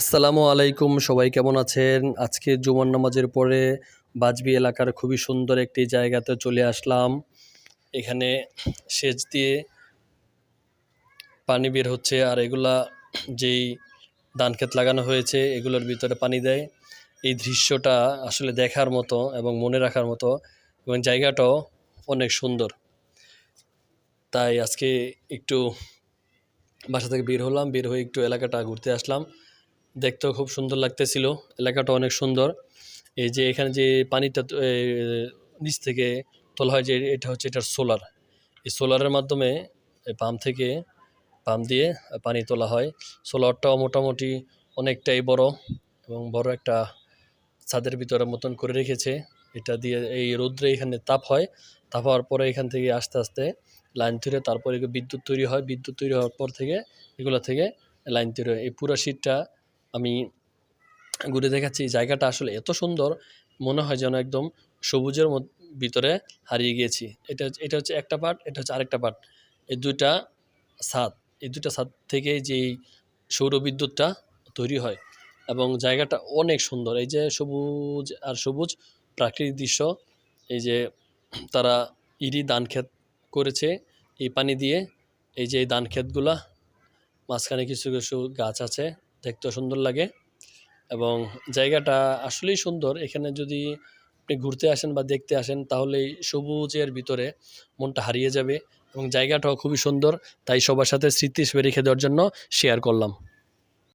আসসালামু আলাইকুম, সবাই কেমন আছেন? আজকে জুমার নামাজের পরে বাজবি এলাকার খুবই সুন্দর একটি জায়গাতে চলে আসলাম। এখানে সেচ দিয়ে পানি বের হচ্ছে আর এগুলা যেই ধান ক্ষেত লাগানো হয়েছে, এগুলোর ভিতরে পানি দেয়। এই দৃশ্যটা আসলে দেখার মতো এবং মনে রাখার মতো এবং জায়গাটাও অনেক সুন্দর। তাই আজকে একটু বাসা থেকে বের হলাম, বের হয়ে একটু এলাকাটা ঘুরতে আসলাম। দেখতেও খুব সুন্দর লাগতেছিল। এলাকাটা অনেক সুন্দর। এই যে এখানে যে পানিটা নিচ থেকে তোলা হয় যে এটা হচ্ছে এটার সোলার। এই সোলারের মাধ্যমে পাম্প থেকে পাম্প দিয়ে পানি তোলা হয়। সোলারটাও মোটামুটি অনেকটাই বড় এবং বড় একটা ছাদের ভিতরে মতন করে রেখেছে। এটা দিয়ে এই রৌদ্রে এখানে তাপ হয়। তাপ হওয়ার পরে এখান থেকে আস্তে আস্তে লাইন ধরে তারপরে বিদ্যুৎ তৈরি হয়। বিদ্যুৎ তৈরি হওয়ার পর থেকে এগুলো থেকে লাইন তৈরি হয়। এই পুরো শীতটা আমি ঘুরে দেখাচ্ছি জায়গাটা আসলে এত সুন্দর, মনে হয় যেন একদম সবুজের ভিতরে হারিয়ে গিয়েছি। এটা এটা হচ্ছে একটা পার্ট এটা হচ্ছে আরেকটা পার্ট এই দুইটা ছাদ, এই দুইটা ছাদ থেকে যেই সৌর বিদ্যুৎটা তৈরি হয় এবং জায়গাটা অনেক সুন্দর। এই যে সবুজ আর সবুজ প্রাকৃতিক দৃশ্য, এই যে তারা ইরি ধান ক্ষেত করেছে, এই পানি দিয়ে এই যে এই ধান ক্ষেতগুলা, মাঝখানে কিছু কিছু গাছ আছে দেখতেও সুন্দর লাগে এবং জায়গাটা আসলেই সুন্দর। এখানে যদি আপনি ঘুরতে আসেন বা দেখতে আসেন তাহলে সবুজের ভিতরে মনটা হারিয়ে যাবে এবং জায়গাটাও খুবই সুন্দর। তাই সবার সাথে স্মৃতি হিসেবে রেখে দেওয়ার জন্য শেয়ার করলাম।